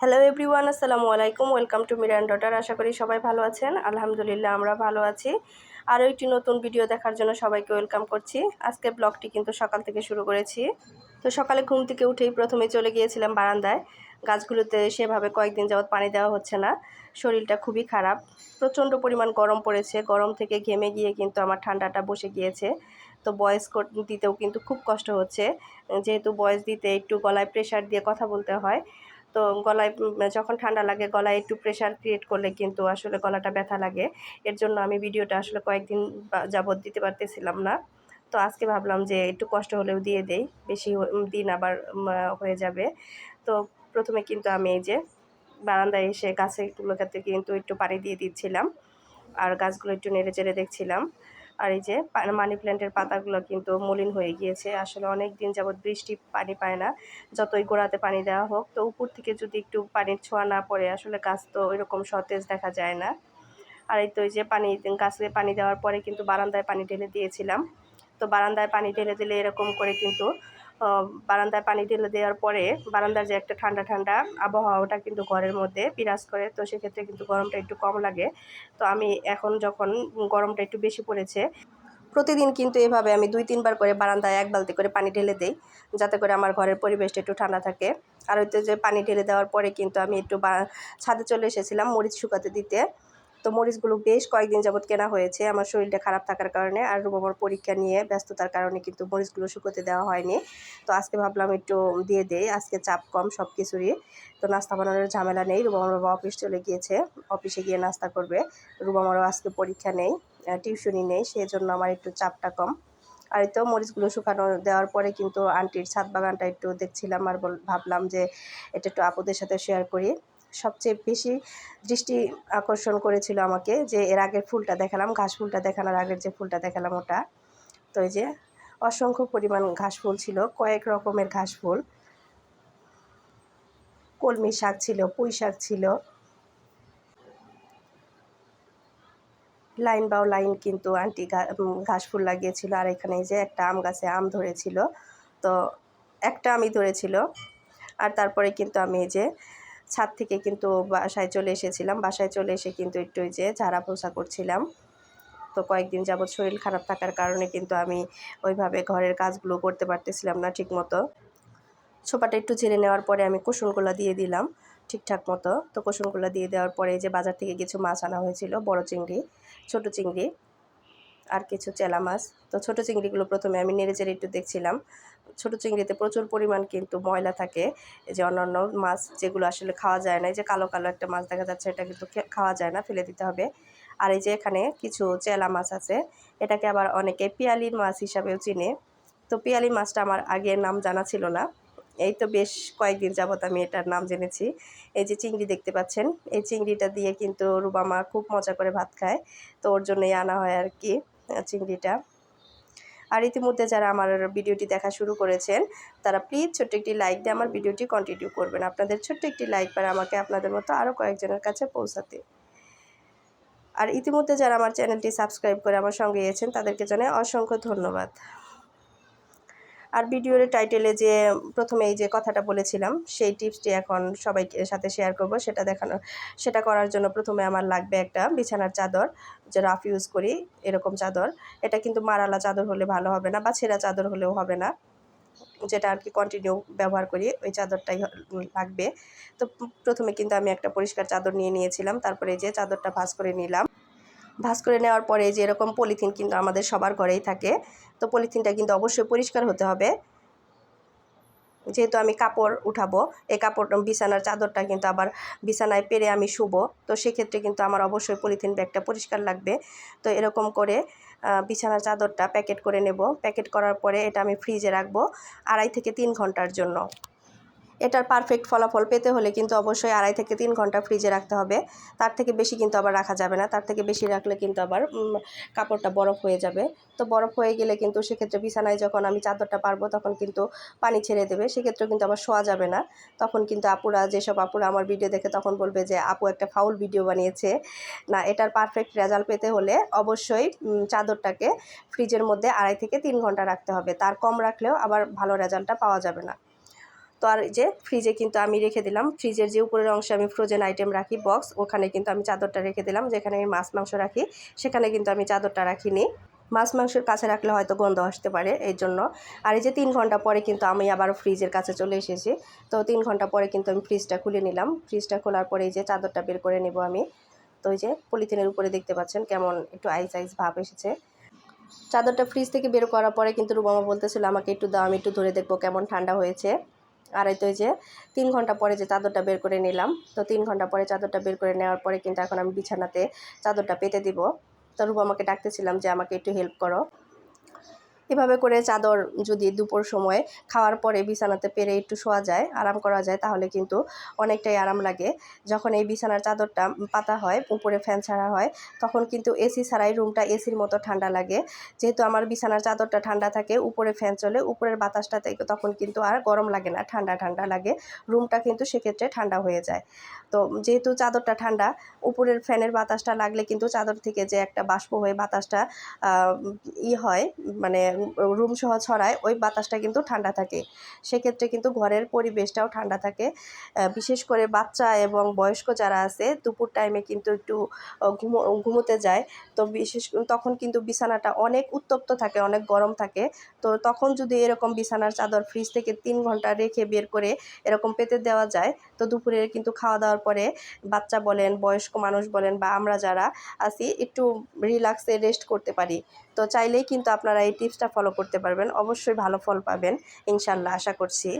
Hello everyone আসসালামু আলাইকুম welcome to Miran daughter আশা করি সবাই ভালো আছেন। আলহামদুলিল্লাহ, আমরা ভালো আছি। আরও একটি নতুন ভিডিও দেখার জন্য সবাইকে ওয়েলকাম করছি। আজকে ব্লগটি কিন্তু সকাল থেকে শুরু করেছি। তো সকালে ঘুম থেকে উঠেই প্রথমে চলে গিয়েছিলাম বারান্দায়। গাছগুলোতে সেভাবে কয়েকদিন যাবৎ পানি দেওয়া হচ্ছে না। শরীরটা খুবই খারাপ। প্রচণ্ড পরিমাণ গরম পড়েছে। গরম থেকে ঘেমে গিয়ে কিন্তু আমার ঠান্ডাটা বসে গিয়েছে। তো বয়েস দিতেও কিন্তু খুব কষ্ট হচ্ছে। যেহেতু বয়েস দিতে একটু গলায় প্রেশার দিয়ে কথা বলতে হয়। তো গলায় যখন ঠান্ডা লাগে গলায় একটু প্রেশার ক্রিয়েট করলে কিন্তু আসলে গলাটা ব্যথা লাগে। এর জন্য আমি ভিডিওটা আসলে কয়েকদিন যাবৎ দিতে পারতেছিলাম না। তো আজকে ভাবলাম যে একটু কষ্ট হলেও দিয়ে দেই, বেশি দিন আবার হয়ে যাবে। তো প্রথমে কিন্তু আমি এই যে বারান্দায় এসে গাছেগুলোকে কিন্তু একটু পানি দিয়ে দিচ্ছিলাম। আর গাছগুলো একটু নেড়ে চেড়ে দেখছিলাম। আর এই যে মানি প্ল্যান্টের পাতাগুলো কিন্তু মলিন হয়ে গিয়েছে। আসলে অনেক দিন যাবৎ বৃষ্টি পানি পায় না। যতই গোড়াতে পানি দেওয়া হোক, তো উপর থেকে যদি একটু পানির ছোঁয়া না পড়ে, আসলে গাছ তো ওইরকম সতেজ দেখা যায় না। আর এই তো ওই যে পানি, গাছে পানি দেওয়ার পরে কিন্তু বারান্দায় পানি ঢেলে দিয়েছিলাম। তো বারান্দায় পানি ঢেলে দিলে এরকম করে কিন্তু বারান্দায় পানি ঢেলে দেওয়ার পরে বারান্দার যে একটা ঠান্ডা ঠান্ডা আবহাওয়াটা কিন্তু ঘরের মধ্যে বিরাজ করে। তো সেক্ষেত্রে কিন্তু গরমটা একটু কম লাগে। তো আমি এখন যখন গরমটা একটু বেশি পড়েছে, প্রতিদিন কিন্তু এভাবে আমি দুই, তিনবার করে বারান্দায় এক বালতি করে পানি ঢেলে দিই, যাতে করে আমার ঘরের পরিবেশটা একটু ঠান্ডা থাকে। আর ওইতে যে পানি ঢেলে দেওয়ার পরে কিন্তু আমি একটু ছাদে চলে এসেছিলাম মরিচ শুকাতে দিতে। তো মরিচগুলো বেশ কয়েকদিন যাবৎ কেনা হয়েছে। আমার শরীরটা খারাপ থাকার কারণে আর রুবামার পরীক্ষা নিয়ে ব্যস্ততার কারণে কিন্তু মরিচগুলো শুকোতে দেওয়া হয়নি। তো আজকে ভাবলাম একটু দিয়ে দেই। আজকে চাপ কম সব কিছুরই তো নাস্তা বানানোর ঝামেলা নেই। রুবামার বাবা অফিস চলে গিয়েছে। অফিসে গিয়ে নাস্তা করবে। রুবামারও আজকে পরীক্ষা নেই টিউশনই নেই সেই জন্য আমার একটু চাপটা কম। আর তো মরিচগুলো শুকানো দেওয়ার পরে কিন্তু আন্টির ছাদ বাগানটা একটু দেখছিলাম আর ভাবলাম যে এটা একটু আপুদের সাথে শেয়ার করি। সবচেয়ে বেশি দৃষ্টি আকর্ষণ করেছিল আমাকে যে এর আগের ফুলটা দেখালাম, ঘাস ফুলটা দেখানোর আগের যে ফুলটা দেখালাম ওটা। তো এই যে অসংখ্য পরিমাণ ঘাস ফুল ছিল, কয়েক রকমের ঘাস ফুল। কলমি শাক ছিল, পুঁই শাক ছিল। লাইন বাও লাইন কিন্তু আন্টি ঘাস ফুল লাগিয়েছিল। আর এখানে যে একটা আম গাছে আম ধরেছিল। তো একটা আমি ধরেছিল। আর তারপরে কিন্তু আমি এই যে ছাদ থেকে কিন্তু বাসায় চলে এসেছিলাম। বাসায় চলে এসে কিন্তু একটু যে ঝাড়া পোছা করছিলাম। তো কয়েকদিন যাবৎ শরীর খারাপ থাকার কারণে কিন্তু আমি ওইভাবে ঘরের কাজগুলো করতে পারতেছিলাম না ঠিকমতো। ছোপাটা একটু ঝেড়ে নেওয়ার পরে আমি কুসুনগুলো দিয়ে দিলাম ঠিকঠাক মতো। তো কুসুনগুলো দিয়ে দেওয়ার পরে যে বাজার থেকে কিছু মাছ আনা হয়েছিল, বড় চিংড়ি, ছোট চিংড়ি। আর কিছু চেলা মাছ। তো ছোটো চিংড়িগুলো প্রথমে আমি নেড়ে চেড়ে একটু দেখছিলাম। ছোটো চিংড়িতে প্রচুর পরিমাণ কিন্তু ময়লা থাকে। যে অন্যান্য মাছ যেগুলো আসলে খাওয়া যায় না, এই যে কালো কালো একটা মাছ দেখা যাচ্ছে, এটা কিন্তু খাওয়া যায় না, ফেলে দিতে হবে। আর এই যে এখানে কিছু চেলা মাছ আছে, এটাকে আবার অনেকে পিয়ালির মাছ হিসাবেও চিনে। তো পিয়ালি মাছটা আমার আগে নাম জানা ছিল না। এই তো বেশ কয়েকদিন যাবত আমি এটার নাম জেনেছি। এই যে চিংড়ি দেখতে পাচ্ছেন, এই চিংড়িটা দিয়ে কিন্তু রুবামা খুব মজা করে ভাত খায়। তো ওর জন্যই আনা হয় আর কি। চিংড়িটা। আর ইতিমধ্যে যারা আমার ভিডিওটি দেখা শুরু করেছেন, তারা প্লিজ ছোট্ট একটি লাইক দিয়ে আমার ভিডিওটি কন্টিনিউ করবেন। আপনাদের ছোট্ট একটি লাইক পারে আমাকে আপনাদের মতো আরও কয়েকজনের কাছে পৌঁছাতে। আর ইতিমধ্যে যারা আমার চ্যানেলটি সাবস্ক্রাইব করে আমার সঙ্গে গিয়েছেন তাদেরকে জানাই অসংখ্য ধন্যবাদ। আর ভিডিওর টাইটেলে যে প্রথমে এই যে কথাটা বলেছিলাম, সেই টিপসটি এখন সবাইকে সাথে শেয়ার করব। সেটা দেখানো, সেটা করার জন্য প্রথমে আমার লাগবে একটা বিছানার চাদর, যে রাফ ইউজ করি, এরকম চাদর। এটা কিন্তু মারালা চাদর হলে ভালো হবে না বা ছেঁড়া চাদর হলেও হবে না। যেটা আর কি কন্টিনিউ ব্যবহার করি, ওই চাদরটাই লাগবে। তো প্রথমে কিন্তু আমি একটা পরিষ্কার চাদর নিয়ে নিয়েছিলাম, তারপরে যে চাদরটা ভাজ করে নিলাম। ভাজ করে নেওয়ার পরে যে এরকম পলিথিন কিন্তু আমাদের সবার ঘরেই থাকে, তো পলিথিনটা কিন্তু অবশ্যই পরিষ্কার হতে হবে। যেহেতু আমি কাপড় উঠাবো, এই কাপড়, বিছানার চাদরটা কিন্তু আবার বিছানায় পেরে আমি শুবো, তো সেক্ষেত্রে কিন্তু আমার অবশ্যই পলিথিন ব্যাগটা পরিষ্কার লাগবে। তো এরকম করে বিছানার চাদরটা প্যাকেট করে নেব। প্যাকেট করার পরে এটা আমি ফ্রিজে রাখব আড়াই থেকে তিন ঘণ্টার জন্য। এটার পারফেক্ট ফলাফল পেতে হলে কিন্তু অবশ্যই আড়াই থেকে তিন ঘণ্টা ফ্রিজে রাখতে হবে। তার থেকে বেশি কিন্তু আবার রাখা যাবে না। তার থেকে বেশি রাখলে কিন্তু আবার কাপড়টা বরফ হয়ে যাবে। তো বরফ হয়ে গেলে কিন্তু সেক্ষেত্রে বিছানায় যখন আমি চাদরটা পারব তখন কিন্তু পানি ছেড়ে দেবে। সেক্ষেত্রে কিন্তু আবার শোয়া যাবে না। তখন কিন্তু আপুরা, যেসব আপুরা আমার ভিডিও দেখে তখন বলবে যে, আপু একটা ফাউল ভিডিও বানিয়েছে। না, এটার পারফেক্ট রেজাল্ট পেতে হলে অবশ্যই চাদরটাকে ফ্রিজের মধ্যে আড়াই থেকে তিন ঘণ্টা রাখতে হবে। তার কম রাখলেও আবার ভালো রেজাল্টটা পাওয়া যাবে না। তো আর যে ফ্রিজে কিন্তু আমি রেখে দিলাম। ফ্রিজের যে উপরের অংশে আমি ফ্রোজেন আইটেম রাখি বক্স ওখানে কিন্তু আমি চাদরটা রেখে দিলাম, যেখানে আমি মাছ মাংস রাখি। সেখানে কিন্তু আমি চাদরটা রাখিনি। মাছ মাংসের কাছে রাখলে হয়তো গন্ধ আসতে পারে এই জন্য। আর এই যে তিন ঘণ্টা পরে কিন্তু আমি আবার ফ্রিজের কাছে চলে এসেছি। তো তিন ঘণ্টা পরে কিন্তু আমি ফ্রিজটা খুলে নিলাম। ফ্রিজটা খোলার পরে এই যে চাদরটা বের করে নেব আমি। তো ওই যে পলিথিনের উপরে দেখতে পাচ্ছেন কেমন একটু আইস আইস ভাব এসেছে। চাদরটা ফ্রিজ থেকে বের করার পরে কিন্তু রুবামা বলতেছিল, আমাকে একটু দাও, আমি একটু ধরে দেখব কেমন ঠান্ডা হয়েছে। আর এই তো যে তিন ঘণ্টা পরে যে চাদরটা বের করে নিলাম। তো তিন ঘণ্টা পরে চাদরটা বের করে নেওয়ার পরে কিন্তু এখন আমি বিছানাতে চাদরটা পেতে দিব। তো রুবামাকে ডাকতেছিলাম যে আমাকে একটু হেল্প করো। এভাবে করে চাদর যদি দুপুর সময় খাওয়ার পরে বিছানাতে পেরে একটু শোয়া যায়, আরাম করা যায়, তাহলে কিন্তু অনেকটাই আরাম লাগে। যখন এই বিছানার চাদরটা পাতা হয়, উপরে ফ্যান ছাড়া হয়, তখন কিন্তু এসি ছাড়াই রুমটা এসির মতো ঠান্ডা লাগে। যেহেতু আমার বিছানার চাদরটা ঠান্ডা থাকে, উপরে ফ্যান চলে, উপরের বাতাসটা তখন কিন্তু আর গরম লাগে না, ঠান্ডা ঠান্ডা লাগে। রুমটা কিন্তু সেক্ষেত্রে ঠান্ডা হয়ে যায়। তো যেহেতু চাদরটা ঠান্ডা, উপরের ফ্যানের বাতাসটা লাগলে কিন্তু চাদর থেকে যে একটা বাষ্প হয়ে বাতাসটা ই হয় মানে রুম সহ ছড়ায়, ওই বাতাসটা কিন্তু ঠান্ডা থাকে। সেক্ষেত্রে কিন্তু ঘরের পরিবেশটাও ঠান্ডা থাকে। বিশেষ করে বাচ্চা এবং বয়স্ক যারা আছে, দুপুর টাইমে কিন্তু একটু ঘুমো, ঘুমোতে যায়। তো বিশেষ, তখন কিন্তু বিছানাটা অনেক উত্তপ্ত থাকে, অনেক গরম থাকে। তো তখন যদি এরকম বিছানার চাদর ফ্রিজ থেকে তিন ঘণ্টা রেখে বের করে এরকম পেতে দেওয়া যায়, তো দুপুরে কিন্তু খাওয়া দাওয়ার পরে বাচ্চা বলেন, বয়স্ক মানুষ বলেন বা আমরা যারা আছি, একটু রিল্যাক্সে রেস্ট করতে পারি। তো চাইলেই কিন্তু আপনারা এই টিপসটা ফলো করতে পারবেন, অবশ্যই ভালো ফল পাবেন, ইনশাল্লাহ আশা করছি।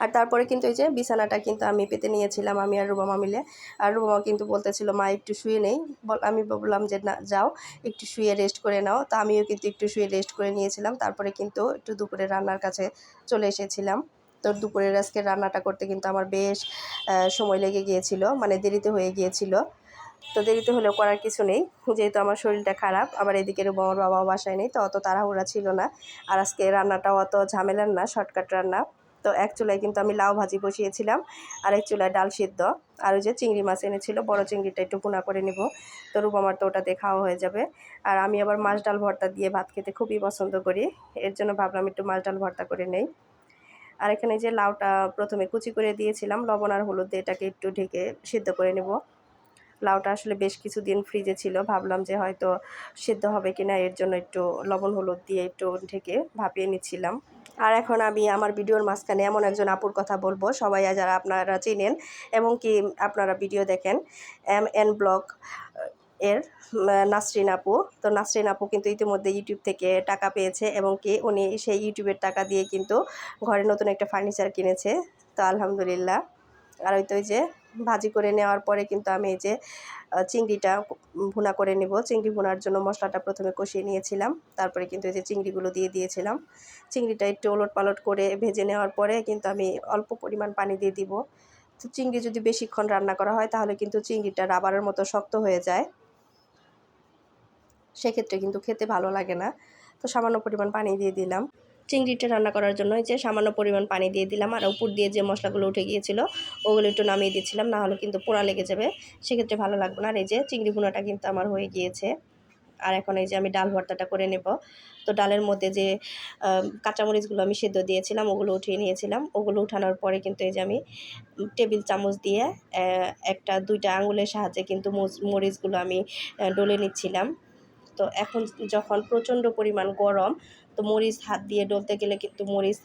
আর তারপরে কিন্তু এই যে বিছানাটা কিন্তু আমি পেতে নিয়েছিলাম আমি আর রুবামা মিলে। আর রুবামা কিন্তু বলতেছিল, মা, একটু শুয়ে নেই। আমি বললাম যে, না, যাও, একটু শুয়ে রেস্ট করে নাও। তা আমিও কিন্তু একটু শুয়ে রেস্ট করে নিয়েছিলাম। তারপরে কিন্তু একটু দুপুরে রান্নার কাছে চলে এসেছিলাম। তো দুপুরের আজকে রান্নাটা করতে কিন্তু আমার বেশ সময় লেগে গিয়েছিল মানে দেরিতে হয়ে গিয়েছিল। তো দেরিতে হলেও করার কিছু নেই। যেহেতু আমার শরীরটা খারাপ, আবার এদিকে আমার বাবাও বাসায় নেই, তো অত তাড়াহুড়া ছিল না। আর আজকে রান্নাটাও অত ঝামেলার না শর্টকাট রান্না। তো এক চুলায় কিন্তু আমি লাউ ভাজি বসিয়েছিলাম, আর এক চুলায় ডাল সিদ্ধ। আর ওই যে চিংড়ি মাছ এনেছিল, বড় চিংড়িটা একটু পোনা করে নেব। তো রূপ আমার তো ওটাতে খাওয়া হয়ে যাবে। আর আমি আবার মাছ ডাল ভর্তা দিয়ে ভাত খেতে খুবই পছন্দ করি। এর জন্য ভাবলাম একটু মাছ ডাল ভর্তা করে নেই। আর এখানে যে লাউটা প্রথমে কুচি করে দিয়েছিলাম, লবণ আর হলুদ দিয়ে এটাকে একটু ঢেকে সিদ্ধ করে নেব। লাউটা আসলে বেশ কিছুদিন ফ্রিজে ছিল। ভাবলাম যে হয়তো সিদ্ধ হবে কিনা, এর জন্য একটু লবণ, হলুদ দিয়ে একটু ঢেকে ভাপিয়ে নিচ্ছিলাম। আর এখন আমি আমার ভিডিওর মাঝখানে এমন একজন আপুর কথা বলব। সবাই যারা আপনারা চিনেন এবং কি আপনারা ভিডিও দেখেন, এম এন ব্লগ এর নাসরিন আপু। তো নাসরিন আপু কিন্তু ইতিমধ্যে ইউটিউব থেকে টাকা পেয়েছে এবং কি উনি সেই ইউটিউবের টাকা দিয়ে কিন্তু ঘরে নতুন একটা ফার্নিচার কিনেছে। তো আলহামদুলিল্লাহ। আর ওই তো যে ভাজি করে নেওয়ার পরে কিন্তু আমি এই যে চিংড়িটা ভুনা করে নেব। চিংড়ি ভুনার জন্য মশলাটা প্রথমে কষিয়ে নিয়েছিলাম। তারপরে কিন্তু এই যে চিংড়িগুলো দিয়ে দিয়েছিলাম। চিংড়িটা একটু ওলট পালট করে ভেজে নেওয়ার পরে কিন্তু আমি অল্প পরিমাণ পানি দিয়ে দিব। তো চিংড়ি যদি বেশিক্ষণ রান্না করা হয় তাহলে কিন্তু চিংড়িটা রাবারের মতো শক্ত হয়ে যায়। সেক্ষেত্রে কিন্তু খেতে ভালো লাগে না। তো সামান্য পরিমাণ পানি দিয়ে দিলাম। চিংড়িটা রান্না করার জন্য যে সামান্য পরিমাণ পানি দিয়ে দিলাম আর উপর দিয়ে যে মশলাগুলো উঠে গিয়েছিল, ওগুলো একটু নামিয়ে দিয়েছিলাম, না হলে কিন্তু পোড়া লেগে যাবে। সেক্ষেত্রে ভালো লাগবে না। আর এই যে চিংড়ি ভুনাটা কিন্তু আমার হয়ে গিয়েছে। আর এখন এই যে আমি ডাল ভর্তাটা করে নেব। তো ডালের মধ্যে যে কাঁচামরিচগুলো আমি সেদ্ধ দিয়েছিলাম, ওগুলো উঠিয়ে নিয়েছিলাম। ওগুলো উঠানোর পরে কিন্তু এই যে আমি টেবিল চামচ দিয়ে একটা দুইটা আঙুলের সাহায্যে কিন্তু মরিচগুলো আমি ডলে নিচ্ছিলাম। তো এখন যখন প্রচণ্ড পরিমাণ গরম তো মরিচ হাত দিয়ে ডলতে গেলে কিন্তু মরিচ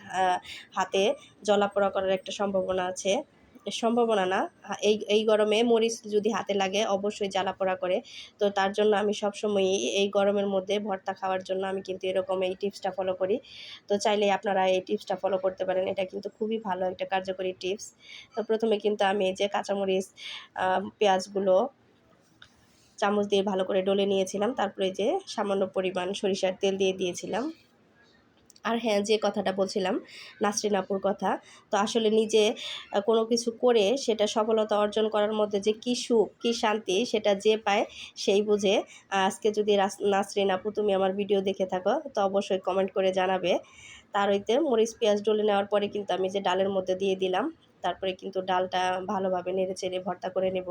হাতে জলাপোড়া করার একটা সম্ভাবনা আছে। সম্ভাবনা না। এই এই গরমে মরিচ যদি হাতে লাগে, অবশ্যই জ্বালা জ্বালাপোড়া করে। তো তার জন্য আমি সবসময়ই এই গরমের মধ্যে ভর্তা খাওয়ার জন্য আমি কিন্তু এরকম এই টিপসটা ফলো করি। তো চাইলে আপনারা এই টিপসটা ফলো করতে পারেন। এটা কিন্তু খুবই ভালো একটা কার্যকরী টিপস। তো প্রথমে কিন্তু আমি এই যে কাঁচামরিচ পেঁয়াজগুলো চামচ দিয়ে ভালো করে ডলে নিয়েছিলাম। তারপরে যে সামান্য পরিমাণ সরিষার তেল দিয়ে দিয়েছিলাম। আর হ্যাঁ যে কথাটা বলছিলাম, নাসরিন আপুর কথা, তো আসলে নিজে কোনো কিছু করে সেটা সফলতা অর্জন করার মধ্যে যে কী সুখ, কী শান্তি সেটা যে পায় সেই বুঝে আজকে যদি নাসরিন আপু তুমি আমার ভিডিও দেখে থাকো, তো অবশ্যই কমেন্ট করে জানাবে। তার হইতে মরিচ, পেঁয়াজ ডলে নেওয়ার পরে কিন্তু আমি যে ডালের মধ্যে দিয়ে দিলাম তারপরে কিন্তু ডালটা ভালোভাবে নেড়ে চেড়ে ভর্তা করে নেব।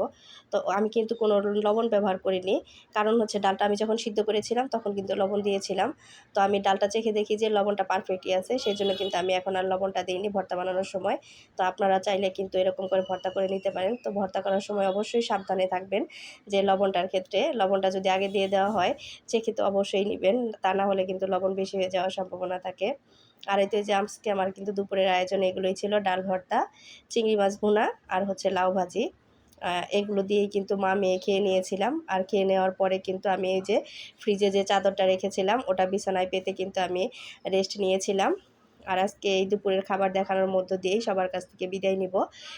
তো আমি কিন্তু কোনো লবণ ব্যবহার করিনি। কারণ হচ্ছে ডালটা আমি যখন সিদ্ধ করেছিলাম তখন কিন্তু লবণ দিয়েছিলাম। তো আমি ডালটা চেখে দেখি যে লবণটা পারফেক্টই আছে সেই জন্য কিন্তু আমি এখন আর লবণটা দিইনি ভর্তা বানানোর সময়। তো আপনারা চাইলে কিন্তু এরকম করে ভর্তা করে নিতে পারেন। তো ভর্তা করার সময় অবশ্যই সাবধানে থাকবেন যে লবণটার ক্ষেত্রে। লবণটা যদি আগে দিয়ে দেওয়া হয়, চেখে তো অবশ্যই নেবেন। তা না হলে কিন্তু লবণ বেশি হয়ে যাওয়ার সম্ভাবনা থাকে। আর এতে যে আজকে আমার কিন্তু দুপুরের আয়োজন, এগুলোই ছিল। ডাল ভর্তা, চিংড়ি মাছ ভুনা আর হচ্ছে লাউ ভাজি। এগুলো দিয়েই কিন্তু মা মেয়ে খেয়ে নিয়েছিলাম। আর খেয়ে নেওয়ার পরে কিন্তু আমি এই যে ফ্রিজে যে চাদরটা রেখেছিলাম, ওটা বিছানায় পেতে কিন্তু আমি রেস্ট নিয়েছিলাম। আর আজকে এই দুপুরের খাবার দেখানোর মধ্য দিয়েই সবার কাছ থেকে বিদায় নিব।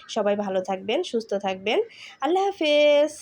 সবাই ভালো থাকবেন, সুস্থ থাকবেন। আল্লাহ হাফেজ!